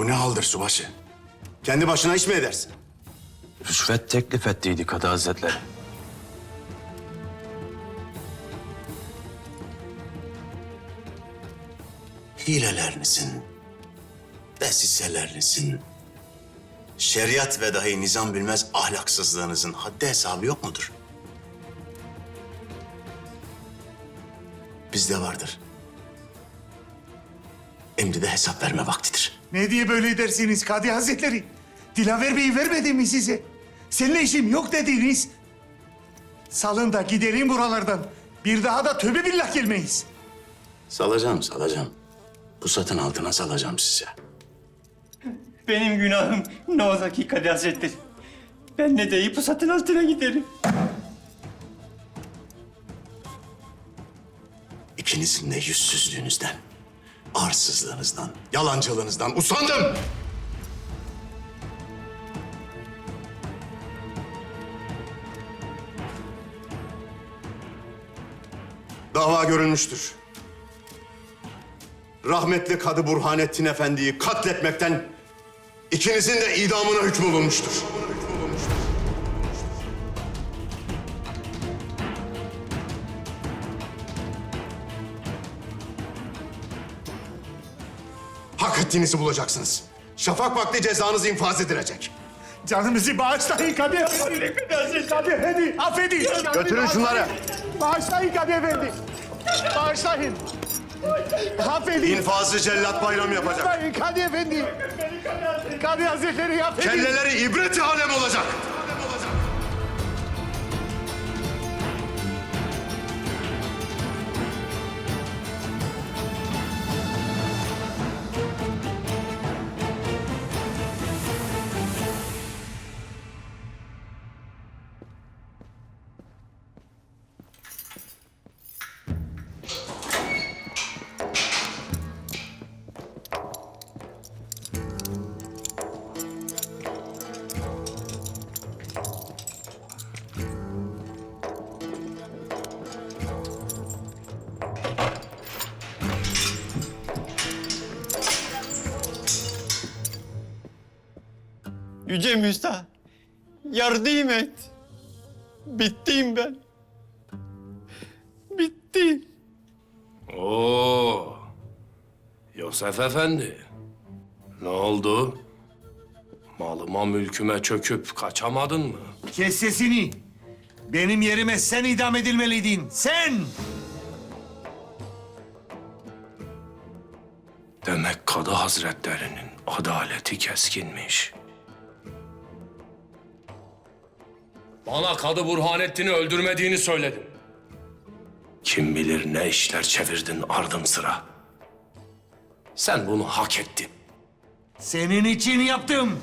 Bu ne haldır subaşı? Kendi başına iş mi edersin? Rüşvet teklif ettiydi Kadı Hazretleri. Hilelerinizin, desiselerinizin, şeriat ve dahi nizam bilmez ahlaksızlığınızın haddi hesabı yok mudur? Bizde vardır. Emri de hesap verme vaktidir. Ne diye böyle dersiniz Kadı Hazretleri? Dilaver Bey'i vermedi mi size? Seninle işim yok dediniz. Salın da gidelim buralardan. Bir daha da tövbe billah gelmeyiz. Salacağım, salacağım. Bu satın altına salacağım size. Benim günahım ne ola ki Kadı Hazretleri. Ben ne deyip bu satın altına giderim. İkinizin de yüzsüzlüğünüzden, arsızlığınızdan, yalancılığınızdan usandım. Dava görülmüştür. Rahmetli Kadı Burhanettin Efendi'yi katletmekten ikinizin de idamına hükmolunmuştur. Hak ettiğinizi bulacaksınız. Şafak vakti cezanız infaz edilecek. Canımızı bağışlayın Kadı Efendi. Kadı Efendi affedin. Götürün şunları. Bağışlayın Kadı Efendi. Bağışlayın. Affedin. İnfazı cellat bayram yapacak. Kadı Efendi. Kadı Hazretleri affedin. Kelleleri ibret alem olacak. Yüce Müsta, yardım et. Bittim ben. Bittim. Oo. Yosef Efendi. Ne oldu? Malıma mülküme çöküp kaçamadın mı? Kes sesini. Benim yerime sen idam edilmeliydin. Sen! Demek Kadı Hazretlerinin adaleti keskinmiş. Bana Kadı Burhanettin'i öldürmediğini söyledin. Kim bilir ne işler çevirdin ardım sıra. Sen bunu hak ettin. Senin için yaptım.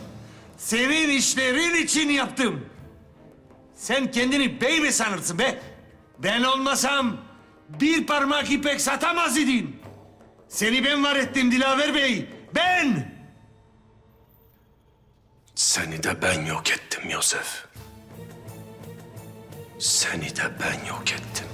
Senin işlerin için yaptım. Sen kendini bey mi sanırsın be? Ben olmasam bir parmak ipek satamaz idin. Seni ben var ettim Dilaver Bey. Ben! Seni de ben yok ettim Yosef. Seni de ben yok ettim.